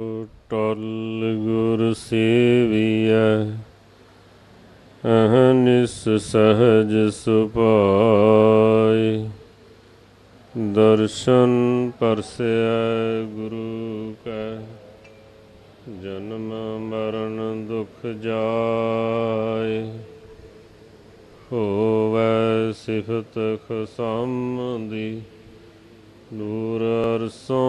ਟਲ ਗੁਰ ਸੇਵੀਐ ਅਹਨਿਸ ਸਹਜ ਸੁਭਾਈ ਦਰਸ਼ਨ ਪਰਸੈ ਗੁਰੂ ਕੈ, ਜਨਮ ਮਰਨ ਦੁਖ ਜਾਏ। ਹੋਵੈ ਸਿਫਤ ਖਸਮ ਦੀ ਨੂਰ ਅਰਸੋਂ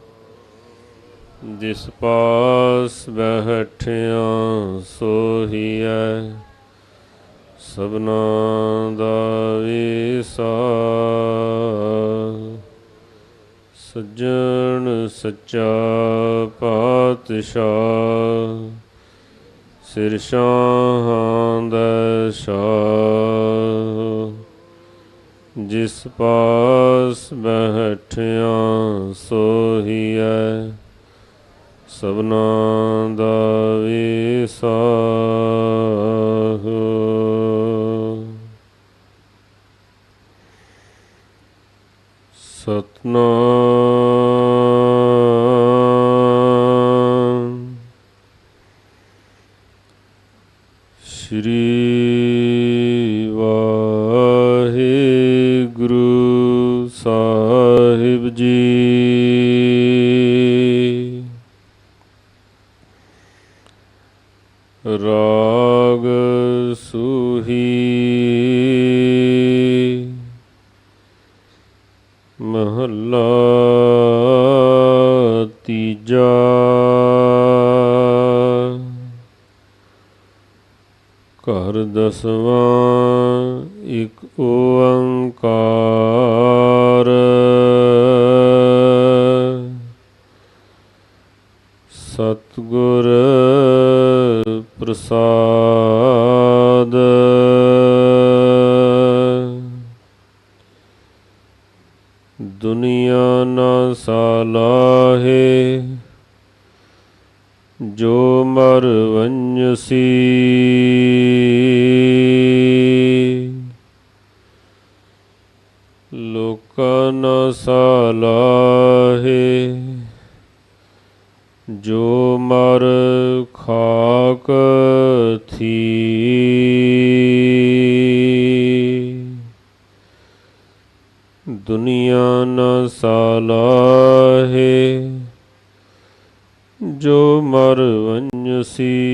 ਜਿਸ ਪਾਸ ਬੈਠਿਆ ਸੋਹੀਐ, ਸਭਨਾ ਦਾ ਵੀਸਾ ਸੱਜਣ ਸੱਚਾ ਪਾਤਸ਼ਾਹ, ਸਿਰ ਸ਼ਾਂਦ ਸ਼ਾਹ ਜਿਸ ਪਾਸ ਬੈਠਿਆ ਸੋਹੀਐ ਸਭਨਾ ਦਾ ਵੀਸਾ ਸਤਨਾਮ ਰਾਗ ਸੂਹੀ। ਮਹੱਲਾ ਤੀਜਾ। ਘਰ ਦਸਵਾਂ ਇੱਕ ਓੰਕਾਰ। ਸਤਿਗੁਰ ਪ੍ਰਸਾਦ ਖਾਕ ਥੀ। ਦੁਨੀਆ ਨ ਸਾਲਾਹੇ ਜੋ ਮਰ ਵੰਜਸੀ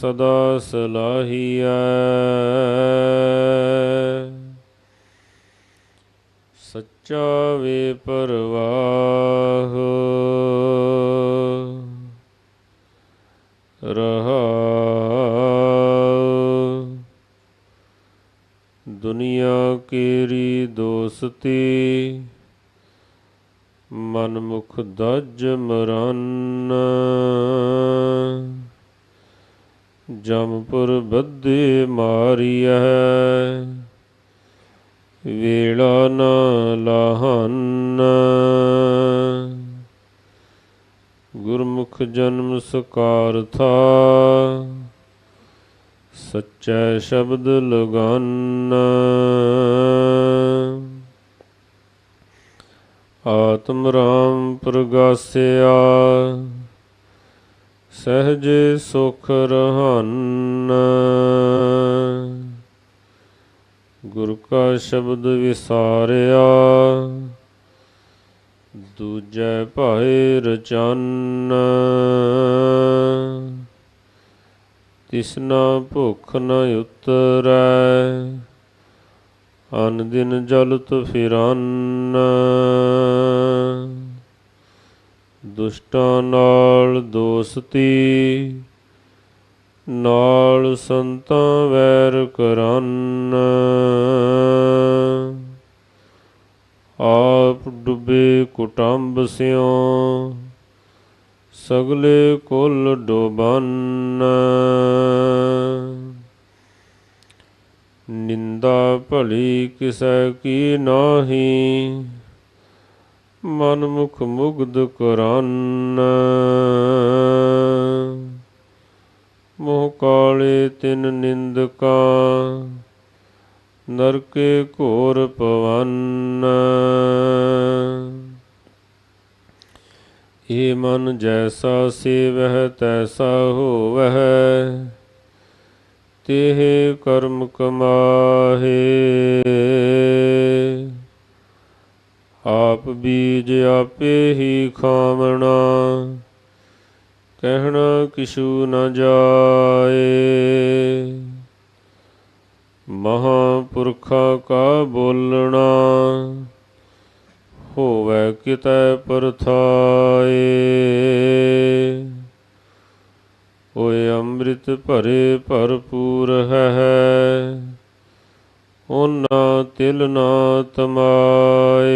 ਸਦਾ ਸਲਾਹੀਐ। ਸੱਚਾ ਵੇ ਪਰਵਾਹ ਰਹਾ ਦੁਨੀਆ ਕੀਰੀ ਦੋਸਤੀ ਮਨ ਮੁਖ ਦਜ ਮਰਨ। ਜਮਪੁਰ ਬੱਧੇ ਮਾਰੀਐ। ਵੇਲਾ ਨਾ ਲਾਹਨ। ਗੁਰਮੁਖ ਜਨਮ ਸਕਾਰਥਾ। ਸੱਚੈ ਸ਼ਬਦ ਲਗਾਨ। ਆਤਮ ਰਾਮ ਪ੍ਰਗਾਸਿਆ। ਸਹਜੇ ਸੁਖ ਰਹਾਨ। ਗੁਰ ਕਾ ਸ਼ਬਦ ਵਿਸਾਰਿਆ, ਦੂਜੈ ਭਾਏ ਰਚਨ। ਤਿਸਨਾ ਭੁਖ ਨ ਉਤਰੈ, ਅਨ ਦਿਨ ਜਲਤ ਫਿਰਨ। ਦੁਸ਼ਟਾਂ ਨਾਲ ਦੋਸਤੀ, ਨਾਲ ਸੰਤਾਂ ਵੈਰ ਕਰਨ ਆਪ ਡੁੱਬੇ ਕੁਟੰਬ ਸਿਓ ਸਗਲੇ ਕੁੱਲ ਡੋਬਨ। ਨਿੰਦਾ ਭਲੀ ਕਿਸੈ ਕੀ ਨਾਹੀ ਮਨ ਮੁਖ ਮੁਗਧ ਕਰਨ। ਮੋਹ ਕਾਲੇ ਤਿਨ ਨਿੰਦਕਾ, ਨਰਕੇ ਘੋਰ ਪਵਨ ਏ ਮਨ ਜੈਸਾ ਸੇਵਹਿ, ਤੈਸਾ ਹੋਵਹਿ। ਤੇਹ ਕਰਮ ਕਮਾਹੇ ਆਪ ਬੀਜ ਆਪੇ ਹੀ ਖਾਵਣਾ, ਕਹਿਣਾ ਕਿਛੂ ਨ ਜਾਏ। ਮਹਾਪੁਰਖਾ ਕਾ ਬੋਲਣਾ, ਹੋਵੇ ਕਿਤੈ ਪਰਥਾਏ। ਓਏ ਅੰਮ੍ਰਿਤ ਭਰੇ ਭਰਪੂਰ ਹੈ ਉਹਨਾਂ ਤਿਲ ਨਾ ਤਮਾਏ।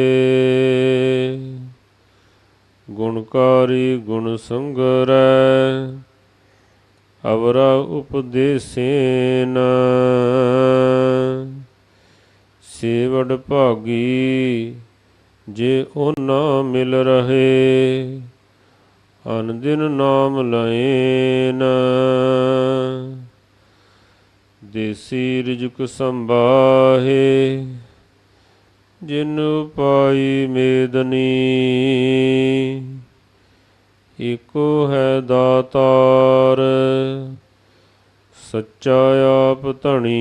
ਗੁਣਕਾਰੀ ਗੁਣ ਸੰਗਰੈ, ਅਵਰਾ ਉਪਦੇਸੇਨ। ਸੇਵੜ ਭਾਗੀ ਜੇ ਉਹਨਾਂ ਮਿਲ ਰਹੇ, ਅਨ ਦਿਨ ਨਾਮ ਲਏਨ। ਦੇਸੀ ਰਿਜਕ ਸੰਭਾਹੇ, ਜਿਨ ਪਾਈ ਮੇਦਨੀ। ਏਕੋ ਹੈ ਦਾਤਾਰ, ਸੱਚਾ ਆਪ ਧਣੀ।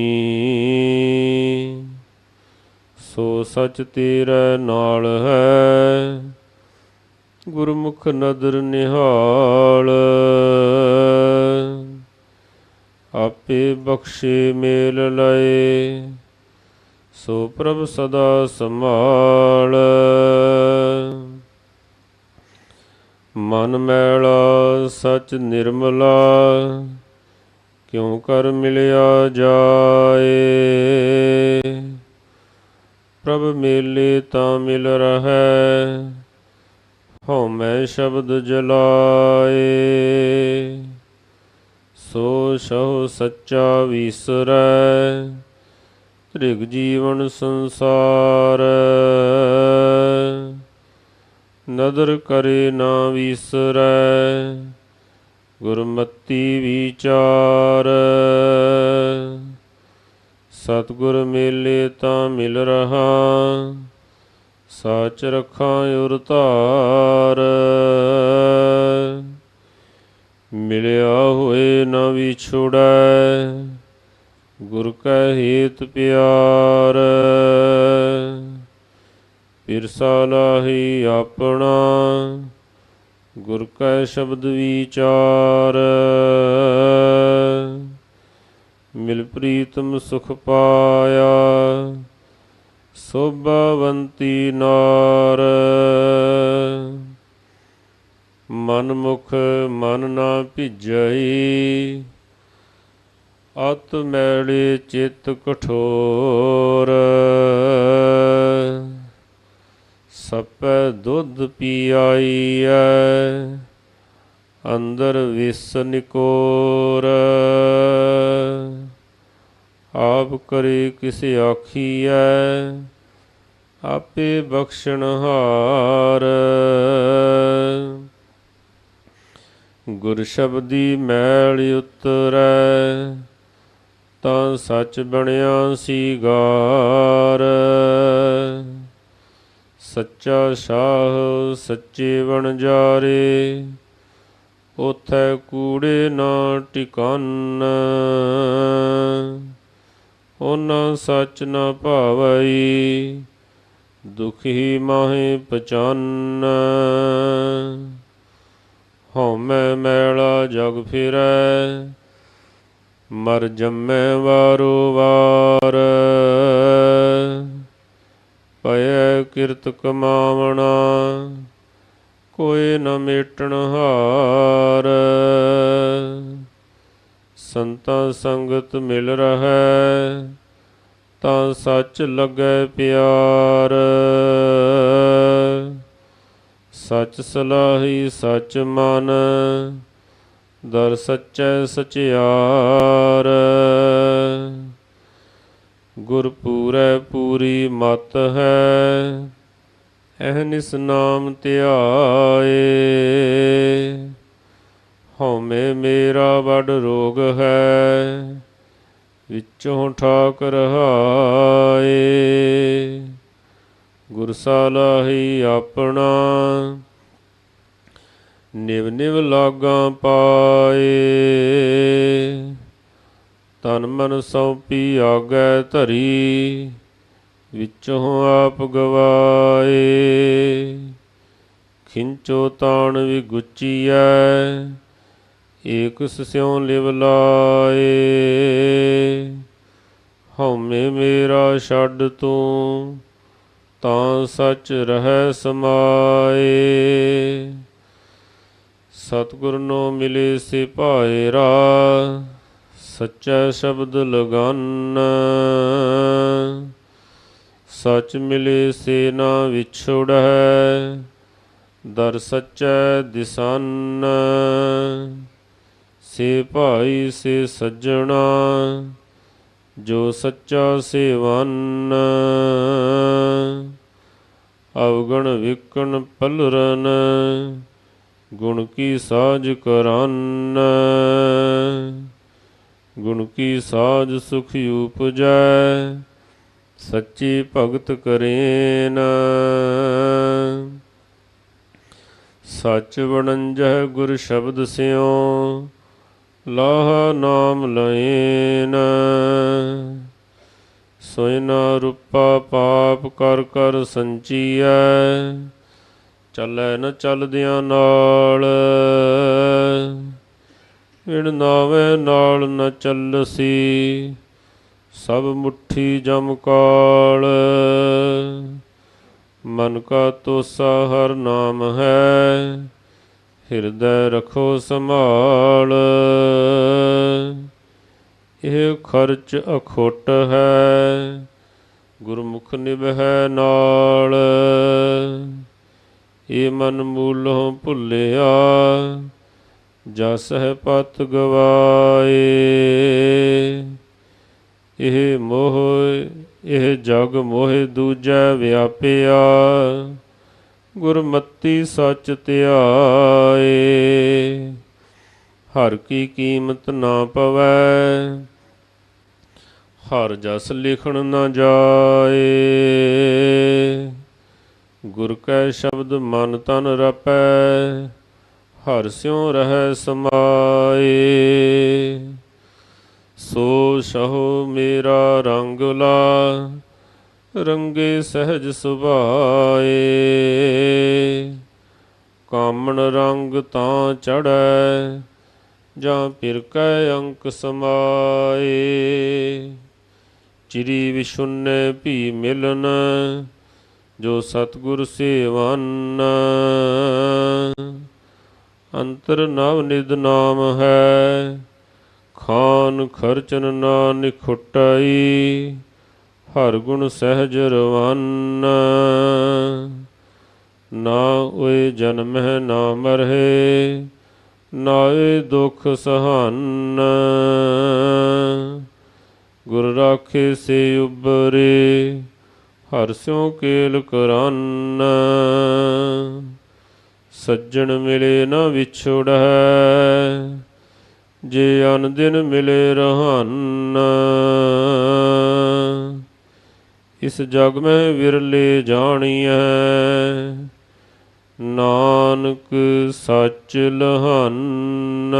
ਸੋ ਸਚ ਤੇਰੇ ਨਾਲ ਹੈ, ਗੁਰਮੁਖ ਨਦਰ ਨਿਹਾਲ। ਆਪੇ ਬਖਸ਼ੇ ਮੇਲ ਲਏ। ਸੋ ਪ੍ਰਭ ਸਦਾ ਸੰਭਾਲ। ਮਨ ਮੈਲਾ ਸਚ ਨਿਰਮਲਾ, ਕਿਉ ਕਰ ਮਿਲਿਆ ਜਾਏ? ਪ੍ਰਭ ਮੇਲੇ ਤਾਂ ਮਿਲ ਰਹੈ ਹਉ ਮੈਂ ਸ਼ਬਦ ਜਲਾਏ। ਸੋ ਸਹੁ ਸੱਚਾ ਵਿਸਰੈ ਤ੍ਰਿਗ ਜੀਵਨ ਸੰਸਾਰ। ਨਦਰ ਕਰੇ ਨਾ ਵਿਸਰੈ, ਗੁਰਮਤੀ ਵਿਚਾਰ। ਸਤਗੁਰ ਮੇਲੇ ਤਾਂ ਮਿਲ ਰਹਾ, ਸਾਚ ਰਖਾਂ ਉਰ ਮਿਲਿਆ ਹੋਏ ਨਾ ਵਿਛੜੈ, ਗੁਰ ਕੈ ਹੇਤ ਪਿਆਰ। ਪਿਰਸਾ ਲਾਹੀ ਆਪਣਾ, ਗੁਰ ਕੈ ਸ਼ਬਦ ਵਿਚਾਰ। ਮਿਲ ਪ੍ਰੀਤਮ ਸੁਖ ਪਾਇਆ, ਸੋਭਾਵੰਤੀ ਨਾਰ। ਮਨ ਮੁਖ ਮਨ ਨਾ ਭਿਜਈ, ਅਤ ਮੈਲੇ ਚਿਤ ਕਠੋਰ। ਸਪੈ ਦੁੱਧ ਪੀ ਆਈ ਪੀਆਈਐ, ਅੰਦਰ ਵਿਸ ਨਿਕੋਰ। ਆਪ ਕਰੇ ਕਿਸ ਆਖੀਐ, ਆਪੇ ਬਖਸ਼ਣ ਹਾਰ। ਗੁਰ ਸ਼ਬਦੀ ਮੈਲ ਉਤਰੈ, ਤਾਂ ਸੱਚ ਬਣਿਆ ਸੀ ਗਾਰ। ਸੱਚਾ ਸ਼ਾਹ ਸੱਚੇ ਵਣਜਾਰੇ ਉਥੈ ਕੂੜੇ ਨਾ ਟਿਕਾਨ। ਉਹਨਾਂ ਸੱਚ ਨਾ ਭਾਵਈ ਦੁਖੀ ਮਾਹੇ ਪਛਾਨ ਹਉਮੈ ਮੈਲਾ ਜਗ ਫਿਰੈ, ਮਰ ਜੰਮੈ ਵਾਰੂ ਵਾਰ। ਨਿਤ ਕਮਾਵਣਾ, ਕੋਈ ਨ ਮੇਟਣ ਹਾਰ। ਸੰਤਾਂ ਸੰਗਤ ਮਿਲ ਰਹੈ, ਤਾਂ ਸੱਚ ਲੱਗੈ ਪਿਆਰ। ਸੱਚ ਸਲਾਹੀ ਸੱਚ ਮਨ, ਦਰ ਸੱਚੈ ਸਚਿਆਰ। ਗੁਰ ਪੂਰੈ ਪੂਰੀ ਮਤ ਹੈ, ਇਹ ਅਹਨਿਸ ਨਾਮ ਧਿਆਏ। ਹਉਮੈ ਮੇਰਾ ਵੱਡ ਰੋਗ ਹੈ, ਵਿੱਚੋਂ ਠਾਕ ਰਹਾਏ ਗੁਰ ਸਾਲਾਹੀ ਆਪਣਾ। ਨਿਵ ਨਿਵ ਲਾਗਾਂ ਪਾਏ। ਤਨ ਮਨ ਸੌਪੀ ਆਗੈ ਧਰੀ। ਵਿੱਚੋਂ ਆਪ ਗਵਾਏ। ਖਿੰਚੋ ਤਾਣ ਵੀ ਗੁੱਚੀਐ। ਏਕ ਸਿਉ ਲਿਵ ਲਾਏ। ਹਉਮੈ ਮੇਰਾ ਛੱਡ ਤੂੰ। ਤਾਂ ਸੱਚ ਰਹਿ ਸਮਾਏ। ਸਤਿਗੁਰ ਨੂੰ ਮਿਲੇ ਸੇ ਭਾਇਰਾ ਸੱਚਾ ਸ਼ਬਦ ਲਗਾਨ। ਸੱਚ ਮਿਲੇ ਸੇ ਨਾ ਵਿਛੜੈ, ਦਰ ਸੱਚੈ ਦਿਸਨ। ਸੇ ਭਾਈ ਸੇ ਸੱਜਣਾ, ਜੋ ਸੱਚਾ ਸੇਵਨ। ਅਵਗਣ ਵਿਕਣ ਪਲਰਨ, ਗੁਣ ਕੀ ਸਾਜ ਕਰਨ। ਗੁਣ ਕੀ ਸਾਜ ਸੁਖ ਉਪਜੈ, ਸੱਚੀ ਭਗਤ ਕਰੇਨ। ਸੱਚ ਵਣੰਜਹ ਗੁਰ ਸ਼ਬਦ ਸਿਉ, ਲਾਹ ਨਾਮ ਲਏਨ। ਸੋਇ ਨਾ ਰੂਪਾ ਪਾਪ ਕਰ ਕਰ ਸੰਚੀਐ, ਚੱਲੈ ਨ ਚੱਲਦਿਆਂ ਨਾਲ। ਵਿਣ ਨਾਵੇਂ ਨਾਲ ਨ ਚੱਲਸੀ, ਸਭ ਮੁਠੀ ਜਮ ਕਾਲ। ਮਨ ਕਾ ਤੋਸਾ ਹਰ ਨਾਮ ਹੈ, ਹਿਰਦੈ ਰਖੋ ਸੰਭਾਲ। ਇਹ ਖਰਚ ਅਖੋਟ ਹੈ, ਗੁਰਮੁਖ ਨਿਭੈ ਨਾਲ। ਇਹ ਮਨ ਮੂਲੋਂ ਭੁੱਲਿਆ ਜਸ ਹੈ ਪਤ ਗਵਾਏ। ਇਹ ਮੋਹ, ਇਹ ਜਗ ਮੋਹਿ ਦੂਜੈ ਵਿਆਪਿਆ, ਗੁਰਮਤੀ ਸੱਚ ਧਿਆਏ। ਹਰ ਕੀ ਕੀਮਤ ਨਾ ਪਵੈ ਹਰ ਜਸ ਲਿਖਣ ਨਾ ਜਾਏ। ਗੁਰ ਕੈ ਸ਼ਬਦ ਮਨ ਤਨ ਰਪੈ, ਹਰ ਸਿਉ ਰਹਿ ਸਮਾਏ। ਸੋ ਸ਼ਹੋ ਮੇਰਾ ਰੰਗ ਲਾ, ਰੰਗੇ ਸਹਿਜ ਸੁਭਾਏ। ਕਾਮਣ ਰੰਗ ਤਾਂ ਚੜੈ ਜਾਂ ਫਿਰ ਕੈ ਅੰਕ ਸਮਾਏ। ਚਿਰੀ ਵਿਸ਼ੁੰਨੇ ਭੀ ਮਿਲਨ, ਜੋ ਸਤਗੁਰ ਸੇਵਨ। ਅੰਤਰ ਨਵ ਨਿਦ ਨਾਮ ਹੈ, ਖਾਨ ਖਰਚਨ ਨਾ ਨਿਖੁਟਾਈ, ਹਰ ਗੁਣ ਸਹਿਜ ਰਵਨ। ਨਾ ਓਏ ਜਨਮ ਹੈ, ਨਾ ਮਰਹਿ, ਨਾ ਏ ਦੁਖ ਸਹਨ। ਗੁਰ ਰਾਖੇ ਸੇ ਉਬਰੇ ਹਰ ਸਿਉ ਕੇਲ ਕਰਨ। ਸੱਜਣ ਮਿਲੇ ਨਾ ਵਿਛੜੈ, ਜੇ ਅਨ ਦਿਨ ਮਿਲੇ ਰਹਾਨ। ਇਸ ਜਗ ਮੈਂ ਵਿਰਲੇ ਜਾਣੀਐ, ਨਾਨਕ ਸੱਚ ਲਹਾਨ।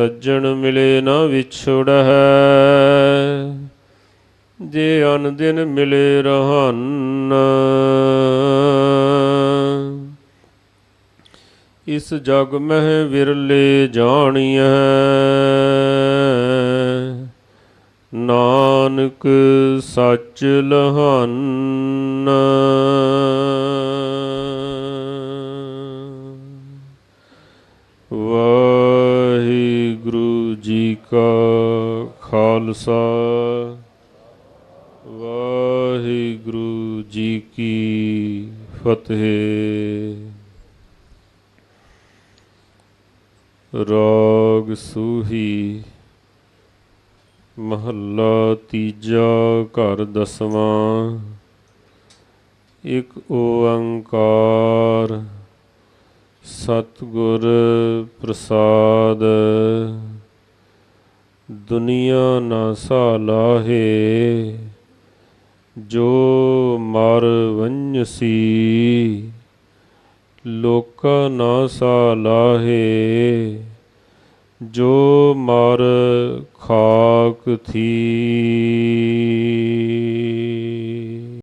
ਸੱਜਣ ਮਿਲੇ ਨਾ ਵਿਛੜੈ ਜੇ ਅਨ ਦਿਨ ਮਿਲੇ ਰਹਨ। ਇਸ ਜਗ ਮਹਿ ਵਿਰਲੇ ਜਾਣੀਐ। ਨਾਨਕ ਸੱਚ ਲਹਾਨਾ। ਖਾਲਸਾ। ਵਾਹਿਗੁਰੂ ਜੀ ਕੀ ਫਤਿਹ। ਰਾਗ ਸੂਹੀ, ਮਹੱਲਾ ਤੀਜਾ ਘਰ ਦਸਵਾਂ। ਇੱਕ ਓੰਕਾਰ ਸਤਿਗੁਰ ਪ੍ਰਸਾਦ। ਦੁਨੀਆ ਨਾ ਸਾਲਾਹੇ ਜੋ ਮਰ ਵੰਜਸੀ ਲੋਕਾ ਨਾ ਸਾਲਾਹੇ ਜੋ ਮਰ ਖਾਕ ਥੀ।